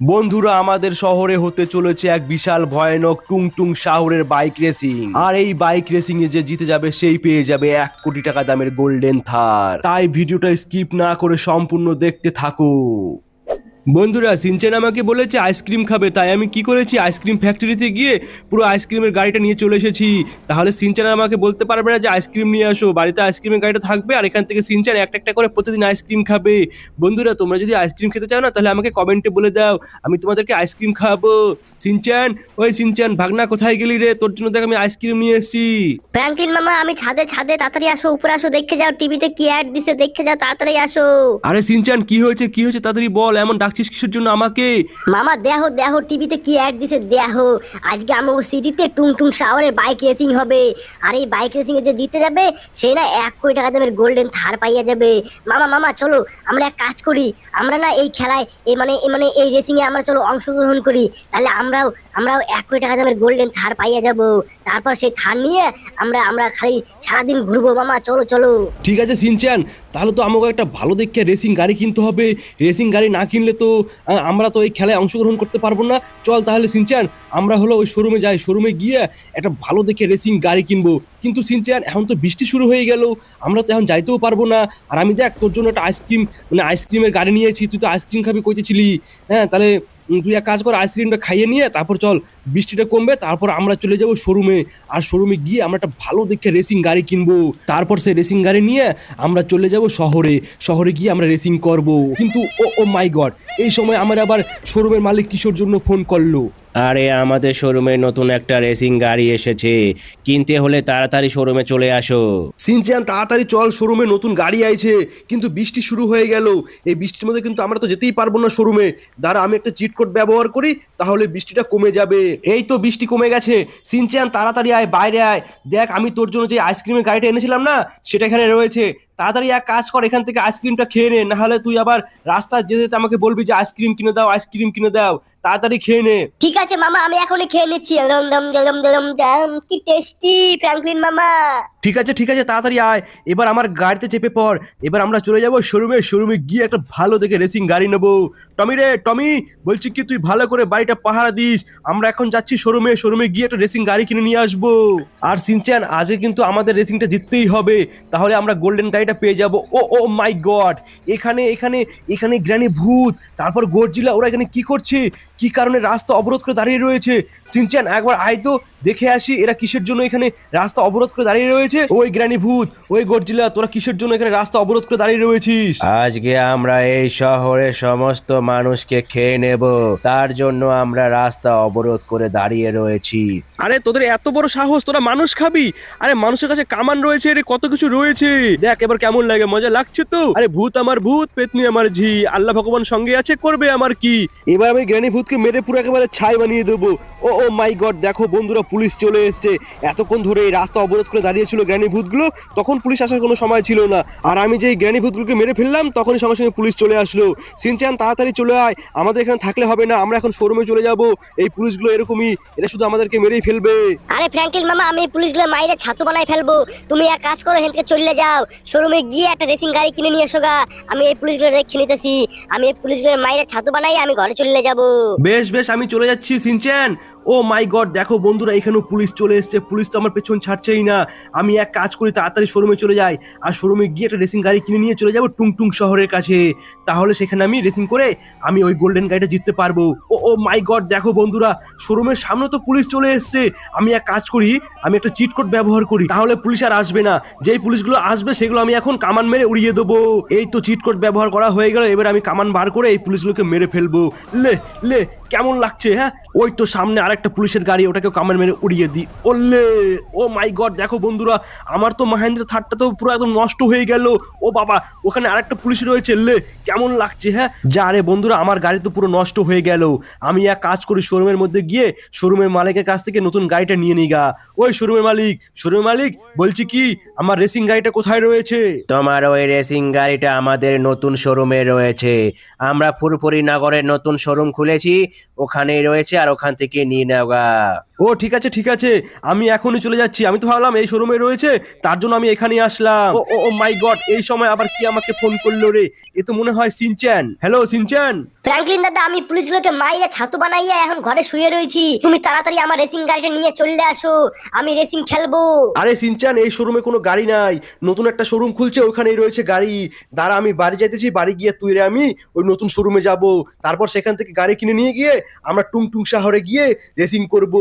বন্ধুরা, আমাদের শহরে হতে চলেছে এক বিশাল ভয়ানক টুং টুং শাহরের বাইক রেসিং আর এই বাইক রেসিং এ যে জিতে যাবে, সেই পেয়ে যাবে এক কোটি টাকা দামের গোল্ডেন থার তাই ভিডিওটা স্কিপ না করে সম্পূর্ণ দেখতে থাকো। বন্ধুরা সিনচেন আমাকে বলেছে আইসক্রিম খাবে তাই আমি কি করেছি? আইসক্রিম ফ্যাক্টরিতে গিয়ে পুরো আইসক্রিমের গাড়িটা নিয়ে চলে এসেছি। তাহলে সিনচেন আমাকে বলতে পারবে না যে আইসক্রিম নিয়ে আসো। বাড়িতে আইসক্রিমের গাড়িটা থাকবে আর এখান থেকে সিনচেন একটা একটা করে প্রতিদিন আইসক্রিম খাবে। বন্ধুরা তোমরা যদি আইসক্রিম খেতে চাও না তাহলে আমাকে কমেন্টে বলে দাও। আমি তোমাদেরকে আইসক্রিম খাওয়াবো সিনচান ওই সিনচান ভাগনা কোথায় গেলি রে? তোর জন্য দেখ আমি আইসক্রিম নিয়ে এসেছি। ফ্র্যাঙ্কলিন মামা আমি ছাদে ছাদে তাড়াতাড়ি আসো উপরে আসো দেখে যাও টিভিতে কি অ্যাড দিছে দেখে যাও তাড়াতাড়ি আসো। আরে সিনচান কি হয়েছে? কি হয়েছে? তাড়াতাড়ি বল এমন ডাকছিস কিসের জন্য আমাকে? মামা দেখো দেখো টিভিতে কি অ্যাড দিছে? দেখো আজকে আমার সিটিতে টুং টুং শাওয়ারের বাইক রেসিং হবে। আর এই বাইক রেসিং এ যে জিতে যাবে, সে না এক কোটি টাকা দামের গোল্ডেন থার পাইয়া যাবে। মামা মামা, চলো, আমরা এক কাজ করি। আমরা না এই খেলায় এই মানে মানে এই রেসিং এ আমরা, চলো, অংশগ্রহণ করি। তাহলে আমরাও আমরাও এক কোটি টাকা দামের গোল্ডেন থার পাইয়া যাব। তারপর সেই থার নিয়ে আমরা আমরা খালি সারাদিন ঘুরবো। মামা, চলো চলো। ঠিক আছে সিনচান তাহলে তো আমাকে একটা ভালো দেখে রেসিং গাড়ি কিনতে হবে। রেসিং গাড়ি না কিনলে তো আমরা তো এই খেলায় অংশগ্রহণ করতে পারব না। চল তাহলে সিনচান আমরা হলো ওই শোরুমে যাই। শোরুমে গিয়ে একটা ভালো দেখে রেসিং গাড়ি কিনবো। কিন্তু সিনচান এখন তো বৃষ্টি শুরু হয়ে গেল। আমরা তো এখন যাইতেও পারব না। আর আমি দেখ, তোর জন্য একটা আইসক্রিম মানে আইসক্রিমের গাড়ি নিয়েছি। তুই তো আইসক্রিম খাবি কইতেছিলি। হ্যাঁ তাহলে তুই এক কাজ কর আইসক্রিমটা খাইয়ে নিয়ে তারপর চল বৃষ্টিটা কমবে, তারপর আমরা চলে যাব শোরুমে আর শোরুমে গিয়ে আমরা একটা ভালো দেখে রেসিং গাড়ি কিনবো। তারপর সেই রেসিং গাড়ি নিয়ে আমরা চলে যাব শহরে। শহরে গিয়ে আমরা রেসিং করব। কিন্তু ও ও মাই গড এই সময় আমার আবার শোরুমের মালিক কিশোর জন্য ফোন করল? আরে, আমাদের শোরুমে নতুন একটা রেসিং গাড়ি এসেছে। কিনতে হলে তাড়াতাড়ি শোরুমে চলে আসো। সিনচিয়ান, তাড়াতাড়ি চল শোরুমে নতুন গাড়ি আইছে। কিন্তু বৃষ্টি শুরু হয়ে গেল। এই বৃষ্টির মধ্যে কিন্তু আমরা তো যেতেই পারব না শোরুমে দাঁড়া, আমি একটা চিট কোড ব্যবহার করি, তাহলে বৃষ্টিটা কমে যাবে। এই তো বৃষ্টি কমে গেছে। সিনচিয়ান, তাড়াতাড়ি আয়, বাইরে আয়। দেখ, আমি তোর জন্য যে আইসক্রিমের গাড়িটা এনেছিলাম না, সেটা এখানে রয়েছে। তাড়াতাড়ি এক কাজ কর, এখান থেকে আইসক্রিমটা খেয়ে নে, নাহলে তুই আবার রাস্তা যেতে যেতে আমাকে বলবি যে আইসক্রিম কিনে দাও আইসক্রিম কিনে দাও, তাড়াতাড়ি খেয়ে নে। ঠিক আছে মামা, আমি এখনই খেয়ে নিচ্ছি। দম দম দম দম দম কি টেস্টি ফ্র্যাঙ্কলিন মামা। ঠিক আছে ঠিক আছে, তাড়াতাড়ি আয়। এবার আমার গাড়িতে চেপে পড়। এবার আমরা চলে যাব শোরুমে শোরুমে গিয়ে একটা ভালো দেখে রেসিং গাড়ি নেব। টমি রে, টমি, বলছি কি তুই ভালো করে বাড়িটা পাহারা দিস। আমরা এখন যাচ্ছি শোরুমে শোরুমে গিয়ে একটা রেসিং গাড়ি কিনে নিয়ে আসব। আর সিনচ্যান, আজকে কিন্তু আমাদের রেসিংটা জিততেই হবে। তাহলে আমরা গোল্ডেন গাড়িটা পেয়ে যাব। ও ও মাই গড এখানে এখানে এখানে গ্র্যানি ভূত। তারপর গর্জিলা ওরা এখানে কি করছে? কি কারণে রাস্তা অবরোধ করে দাঁড়িয়ে রয়েছে? সিনচ্যান, একবার আয় তো। দেখে আসি এরা কিসের জন্য এখানে রাস্তা অবরোধ করে দাঁড়িয়ে রয়েছে? ওই গ্র্যানি ভূত ওই গর্জিলা তোরা কিসের জন্য এখানে রাস্তা অবরোধ করে দাঁড়িয়ে রয়েছিস? আজকে আমরা এই শহরের সমস্ত মানুষকে খেয়ে নেব। তার জন্য আমরা রাস্তা অবরোধ করে দাঁড়িয়ে রয়েছি। আরে তোদের এত বড় সাহস তোরা মানুষ খাবি? আরে মানুষের কাছে কামান রয়েছে রে কত কিছু রয়েছে? দেখ এবার কেমন লাগে মজা লাগছে তো? আরে ভূত আমার ভূত পেতনি আমার ঝি। আল্লাহ ভগবান সঙ্গে আছে করবে আমার কি? এবার আমি গ্র্যানি ভূতকে মেরে পুরো একেবারে ছাই বানিয়ে দেবো। ও ও মাই গড দেখো বন্ধুরা পুলিশ চলে এসেছে। এতক্ষণ ধরে এই রাস্তা অবরোধ করে দাঁড়িয়েছিল জ্ঞানী ভূতগুলো তখন পুলিশ আসার কোনো সময় ছিল না। আর আমি যে এই গ্র্যানি ভূতগুলোকে মেরে ফেললাম তখনই সঙ্গে সঙ্গে পুলিশ চলে আসলো। সিনচান তাড়াতাড়ি চলে আয় আমাদের এখানে থাকলে হবে না আমরা এখন শোরুমে চলে যাব। এই পুলিশগুলো এরকমই এরা শুধু আমাদেরকে মেরেই ফেলবে। আরে ফ্র্যাঙ্কলিন মামা আমি পুলিশগুলো মাইরে ছাতু বানাই ফেলব। তুমি এক কাজ করো হেনকে চলে যাও। শোরুমে গিয়ে একটা রেসিং গাড়ি কিনে নিয়ে এসো গা। আমি এই পুলিশগুলো রেখে নিতেছি। আমি এই পুলিশগুলো মাইরে ছাতু বানাই আমি ঘরে চলে যাব। বেশ বেশ আমি চলে যাচ্ছি সিনচ্যান ও মাই গড, দেখো বন্ধুরা, এখানেও পুলিশ চলে এসেছে। পুলিশ তো আমার পেছন ছাড়ছেই না। আমি এক কাজ করি, তাড়াতাড়ি শোরুমে চলে যাই। আর শোরুমে গিয়ে একটা রেসিং গাড়ি কিনে নিয়ে চলে যাব টুংটুং শহরের কাছে। তাহলে সেখানে আমি রেসিং করে আমি ওই গোল্ডেন গাড়িটা জিততে পারব। ও ও মাই গড, দেখো বন্ধুরা শোরুমের সামনে তো পুলিশ চলে এসেছে। আমি এক কাজ করি, আমি একটা চিট কোড ব্যবহার করি। তাহলে পুলিশ আর আসবে না। যেই পুলিশগুলো আসবে, সেগুলো আমি এখন কামান মেরে উড়িয়ে দেবো। এই তো চিট কোড ব্যবহার করা হয়ে গেল, এবার আমি কামান বার করে এই পুলিশগুলোকে মেরে ফেলব। লে লে, কেমন লাগছে হ্যাঁ? ওই তো সামনে আরেকটা পুলিশের গাড়ি ওটাকে কামান মেরে উড়িয়ে দিই ওলে! ও মাই গড, দেখো বন্ধুরা, আমার তো মাহেন্দ্র থার্ডটা তো পুরো একদম নষ্ট হয়ে গেল। ও বাবা, ওখানে আরেকটা পুলিশ রয়েছে, লে! কেমন লাগছে হ্যাঁ? যা রে বন্ধুরা, আমার গাড়ি তো পুরো নষ্ট হয়ে গেল। আমি এক কাজ করি, শোরুমের মধ্যে গিয়ে শোরুমের মালিকের কাছ থেকে নতুন গাড়িটা নিয়ে নিই গা। ওই শোরুমের মালিক শোরুমের মালিক, বলছি কি, আমার রেসিং গাড়িটা কোথায় রয়েছে? তোমার ওই রেসিং গাড়িটা আমাদের নতুন শোরুমে রয়েছে। আমরা ফুরফুরি নগরের নতুন শোরুম খুলেছি, ওখানেই রয়েছে, আর ওখান থেকে নিয়ে now, uh, ও ঠিক আছে ঠিক আছে। আমি এখনই চলে যাচ্ছি। আমি তো ভাবলাম এই শোরুমে রয়েছে তার জন্য আমি এখানে আসলাম। ও ও মাই গড এই সময় আবার কি আমাকে ফোন করল রে? এ তো মনে হয় সিনচ্যান। Hello Shinchan? ফ্র্যাঙ্কলিন দাদা আমি পুলিশ লোকে মাইরা ছাতু বানাইয়া এখন ঘরে শুয়ে রয়েছি। তুমি তাড়াতাড়ি আমার রেসিং গাড়িটা নিয়ে চলে আসো। আমি রেসিং খেলব। আরে সিনচ্যান এই শোরুমে কোনো গাড়ি নাই। নতুন একটা শোরুম খুলছে ওখানেই রয়েছে গাড়ি। দাঁড়া আমি বাড়ি যাইতেছি বাড়ি গিয়ে তুই রে আমি ওই নতুন শোরুমে যাব। তারপর সেখান থেকে গাড়ি কিনে নিয়ে গিয়ে আমরা টুংটুং শহরে গিয়ে রেসিং করব।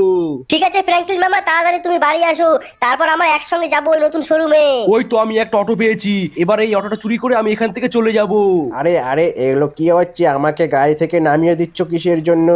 ঠিক আছে ফ্র্যাঙ্কলিন মামা তাড়াতাড়ি তুমি বাড়ি আসো। তারপর আমরা একসঙ্গে যাব ওই নতুন শোরুমে। ওই তো আমি একটা অটো পেয়েছি। এবার এই অটোটা চুরি করে আমি এখান থেকে চলে যাব। আরে আরে এগুলো কি হচ্ছে? আমাকে গাড়ি থেকে নামিয়ে দিচ্ছ কিসের জন্য?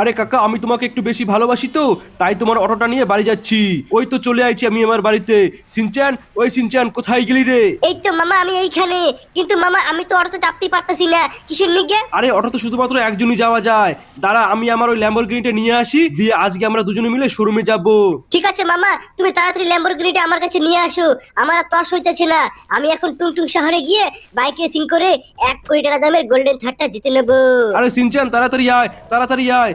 আরে কাকা আমি তোমাকে একটু বেশি ভালোবাসি তো তাই তোমার অটোটা নিয়ে বাড়ি যাচ্ছি। ওই তো চলে আইছি আমি আমার বাড়িতে। সিনচান ওই সিনচান কোথায় গেলি রে? এই তো মামা আমি এইখানে। কিন্তু মামা আমি তো অটোতে চাপতেই পারতেছি না। কিসের নিগে? আরে অটো তো শুধুমাত্র একজনই যাওয়া যায়। দাঁড়া আমি আমার ওই ল্যাম্বরগিনিটা নিয়ে আসি দিয়ে আজকে আমরা দুজনে মিলে শোরুমে যাব। ঠিক আছে মামা তুমি তাড়াতাড়ি ল্যাম্বরগিনিটা আমার কাছে নিয়ে আসো। আমার আর তর্স হইতেছে না। আমি এখন টুংটুং শহরে গিয়ে বাইক রেসিং করে এক কোটি টাকা দামের গোল্ডেন থার্ডটা জিতে নেব। আরে সিনচান তাড়াতাড়ি আয় তাড়াতাড়ি আয়।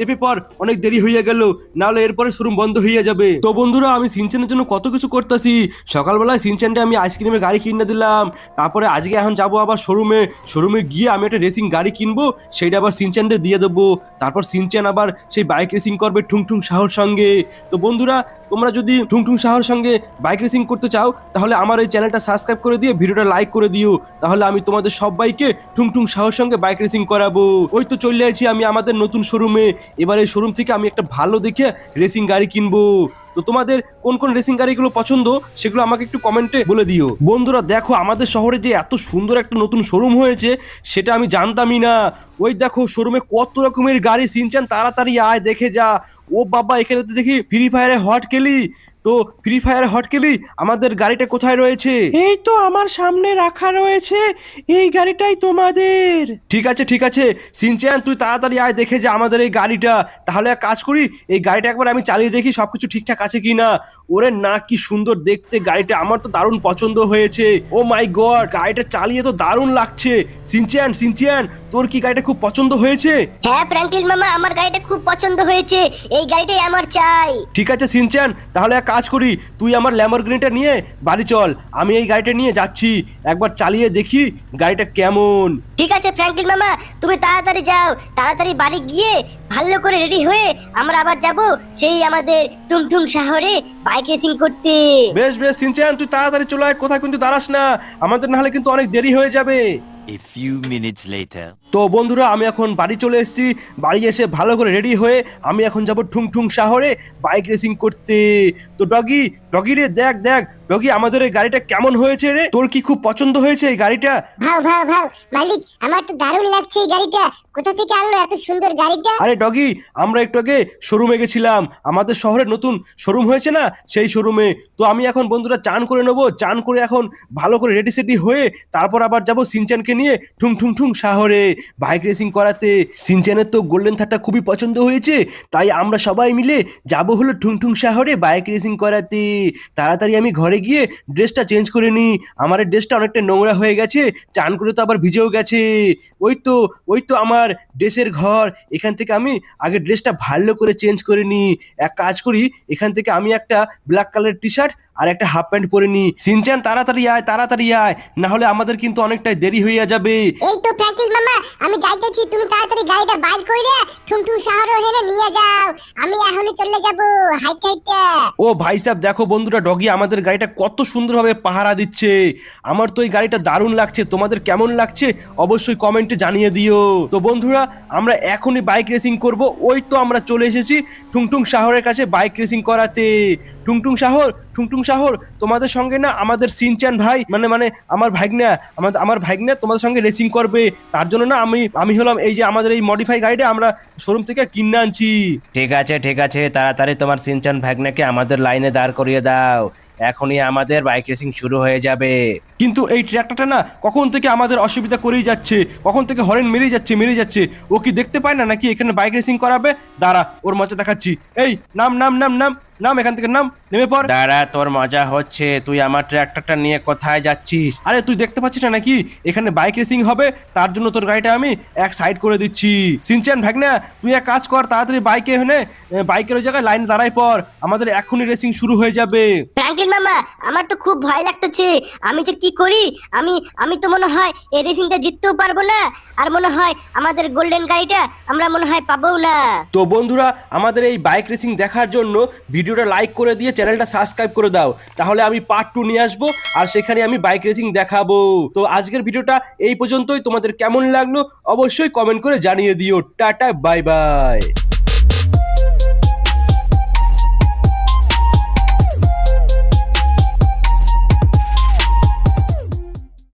চেপে পর অনেক দেরি হয়ে গেল, নাহলে এরপরে শোরুম বন্ধ হয়ে যাবে। তো বন্ধুরা, আমি সিনচেনের জন্য কত কিছু করতেছি। সকালবেলায় সিনচানটা আমি আইসক্রিমের গাড়ি কিনে দিলাম। তারপরে আজকে এখন যাব আবার শোরুমে। শোরুমে গিয়ে আমি একটা রেসিং গাড়ি কিনবো সেইটা আবার সিনচানকে দিয়ে দেবো। তারপর সিনচান আবার সেই বাইক রেসিং করবে ঠুংঠুং শাহর সঙ্গে। তো বন্ধুরা, তোমরা যদি ঠুংঠুং শাহর সঙ্গে বাইক রেসিং করতে চাও, তাহলে আমার এই চ্যানেলটা সাবস্ক্রাইব করে দিয়ে ভিডিওটা লাইক করে দিও। তাহলে আমি তোমাদের সবাইকে ঠুংঠুং শাহর সঙ্গে বাইক রেসিং করাবো। ওই তো চলে আছি আমি আমাদের নতুন শোরুমে। এবার এই শোরুম থেকে আমি একটা ভালো দেখে রেসিং গাড়ি কিনবো। তো তোমাদের কোন কোন রেসিং গাড়িগুলো পছন্দ সেগুলো আমাকে একটু কমেন্টে বলে দিও। বন্ধুরা দেখো আমাদের শহরে যে এত সুন্দর একটা নতুন শোরুম হয়েছে সেটা আমি জানতামই না। ওই দেখো শোরুমে কত রকমের গাড়ি সিনচান তাড়াতাড়ি আয় দেখে যা। ও বাবা এখানে তো দেখি ফ্রি ফায়ারে হট খেলি তো ফ্রি ফায়ার হট খেলি আমাদের গাড়িটা কোথায় রয়েছে? এই তো আমার সামনে রাখা রয়েছে। এই গাড়িটাই তোমাদের। ঠিক আছে ঠিক আছে। সিনচান তুই তাড়াতাড়ি আয় দেখে যা আমাদের এই গাড়িটা। তাহলে এক কাজ করি এই গাড়িটা একবার আমি চালিয়ে দেখি সবকিছু ঠিকঠাক আছে কি না ওরে না কি সুন্দর দেখতে। গাড়িটা আমার তো দারুণ পছন্দ হয়েছে। ও মাই গড গাড়িটা চালিয়ে তো দারুণ লাগছে। সিনচান সিনচান তোর কি গাড়িটা খুব পছন্দ হয়েছে? হ্যাঁ ফ্র্যাঙ্কলিন মামা আমার গাড়িটা খুব পছন্দ হয়েছে। এই গাড়িটাই আমার চাই। ঠিক আছে সিনচান তাহলে এক কাজ করি। তুই আমার ল্যাম্বরগিনিটা নিয়ে বাড়ি চল। আমি এই গাড়িটা নিয়ে যাচ্ছি। একবার চালিয়ে দেখি গাড়িটা কেমন। ঠিক আছে ফ্র্যাঙ্কলিন মামা তুমি তাড়াতাড়ি যাও। তাড়াতাড়ি বাড়ি গিয়ে ভালো করে রেডি হয়ে আমরা আবার যাব সেই আমাদের টুংটুং শহরে বাইক রেসিং করতে। বেশ বেশ সিনচান তুই তাড়াতাড়ি চলে আয় কোথায় কিন্তু দাঁড়াস না। আমাদের নাহলে কিন্তু অনেক দেরি হয়ে যাবে। A few minutes later. তো বন্ধুরা আমি এখন বাড়ি চলে এসেছি। বাড়ি এসে ভালো করে রেডি হয়ে আমি এখন যাব ঠুং ঠুং শহরে বাইক রেসিং করতে। তো ডগি ডগি রে দেখ দেখ ডগি আমাদের এই গাড়িটা কেমন হয়েছে রে? তোর কি খুব পছন্দ হয়েছে এই গাড়িটা? ভাও ভাও ভাও মালিক আমার তো দারুণ লাগছে এই গাড়িটা। কোথা থেকে আনলো এত সুন্দর গাড়িটা? আরে ডগি আমরা একটু আগে শোরুমে গেছিলাম। আমাদের শহরে নতুন শোরুম হয়েছে না? সেই শোরুমে তো আমি এখন বন্ধুরা চান করে নেব চান করে এখন ভালো করে রেডি সেডি হয়ে তারপর আবার যাব সিনচানকে নিয়ে ঠুং ঠুং ঠুং শহরে। বাইক রেসিং করাতে সিনচানের তো গোল্ডেন থারটা খুবই পছন্দ হয়েছে, তাই আমরা সবাই মিলে যাব হলো ঠুং ঠুং শহরে বাইক রেসিং করাতে। তাড়াতাড়ি আমি ঘরে গিয়ে ড্রেসটা চেঞ্জ করে নিই। আমার ড্রেসটা অনেকটা নোংরা হয়ে গেছে, চান করে তো আবার ভিজেও গেছে। ওই তো ওই তো আমার ড্রেসের ঘর। এখান থেকে আমি আগে ড্রেসটা ভালো করে চেঞ্জ করে নিই। এক কাজ করি, এখান থেকে আমি একটা ব্ল্যাক কালার টি শার্ট আর একটা হাফ প্যান্ট পরে নিই সিনচান তাড়াতাড়ি আয় তাড়াতাড়ি আয়। না হলে আমাদের কিন্তু অনেকটাই দেরি হইয়া যাবে। এই তো ফ্র্যাঙ্কলিন মামা আমি যাইতেছি। তুমি তাড়াতাড়ি গাড়িটা বাইর কইরে ঠুমঠুম শহরে হেনে নিয়ে যাও। আমি এখনই চলে যাব। হাইট হাইটে। ও ভাই সাহেব দেখো বন্ধুরা ডগি আমাদের গাড়িটা কত সুন্দরভাবে পাহারা দিচ্ছে। আমার তো এই গাড়িটা দারুণ লাগছে। তোমাদের কেমন লাগছে অবশ্যই কমেন্টে জানিয়ে দিও। তো বন্ধুরা আমরা এখনই বাইক রেসিং করব। ওই তো আমরা চলে এসেছি টুংটুং শহরের কাছে বাইক রেসিং করাতে। টুংটুং শহর টুংটুং শহর তোমাদের সঙ্গে না আমাদের সিনচান ভাই মানে মানে আমার ভাইগনা আমাদের আমার ভাইগনা তোমাদের সঙ্গে রেসিং করবে। তার জন্য না আমি আমি হলাম এই যে আমাদের এই মডিফাই গাড়িটা আমরা শোরুম থেকে কিনে আনছি। ঠিক আছে ঠিক আছে তাড়াতাড়ি তোমার সিনচান ভাগনাকে আমাদের লাইনে দাঁড় করিয়ে দাও। এখনই আমাদের বাইক রেসিং শুরু হয়ে যাবে। কিন্তু এই ট্র্যাক্টরটা না কখন থেকে আমাদের অসুবিধা করেই যাচ্ছে কখন থেকে হরেন মেরে যাচ্ছে মেরে যাচ্ছে ও কি দেখতে পায় না নাকি এখানে বাইক রেসিং করাবে? দাঁড়া ওর মজা দেখাচ্ছি। এই নাম নাম নাম নাম। নাম এখান থেকে নাম নেমে পড়। দাঁড়া তোর মজা হচ্ছে তুই আমার ট্র্যাক্টরটা নিয়ে কোথায় যাচ্ছিস? আরে তুই দেখতে পাচ্ছিস না নাকি? এখানে বাইক রেসিং হবে তার জন্য তোর গাড়িটা আমি এক সাইড করে দিচ্ছি। সিনচান ভাগনা তুই এক কাজ কর তাড়াতাড়ি বাইকে এখানে বাইকের ওই জায়গায় লাইন দাঁড়াই পর আমাদের এখনই রেসিং শুরু হয়ে যাবে। ফ্র্যাঙ্কলিন মামা আমার তো খুব ভয় লাগতেছে। আমি যে কি করি? আমি আমি তো মনে হয় এই রেসিংটা জিততেও পারব না। আর মনে হয় আমাদের গোল্ডেন গাড়িটা আমরা মনে হয় পাবো না। তো বন্ধুরা আমাদের এই বাইক রেসিং দেখার জন্য ভিডিওটা লাইক করে দিয়ে চ্যানেলটা সাবস্ক্রাইব করে দাও। তাহলে আমি পার্ট টু নিয়ে আসব, আর সেখানে আমি বাইক রেসিং দেখাবো। তো আজকের ভিডিওটা এই পর্যন্তই। তোমাদের কেমন লাগল অবশ্যই কমেন্ট করে জানিয়ে দিও। Tata bye bye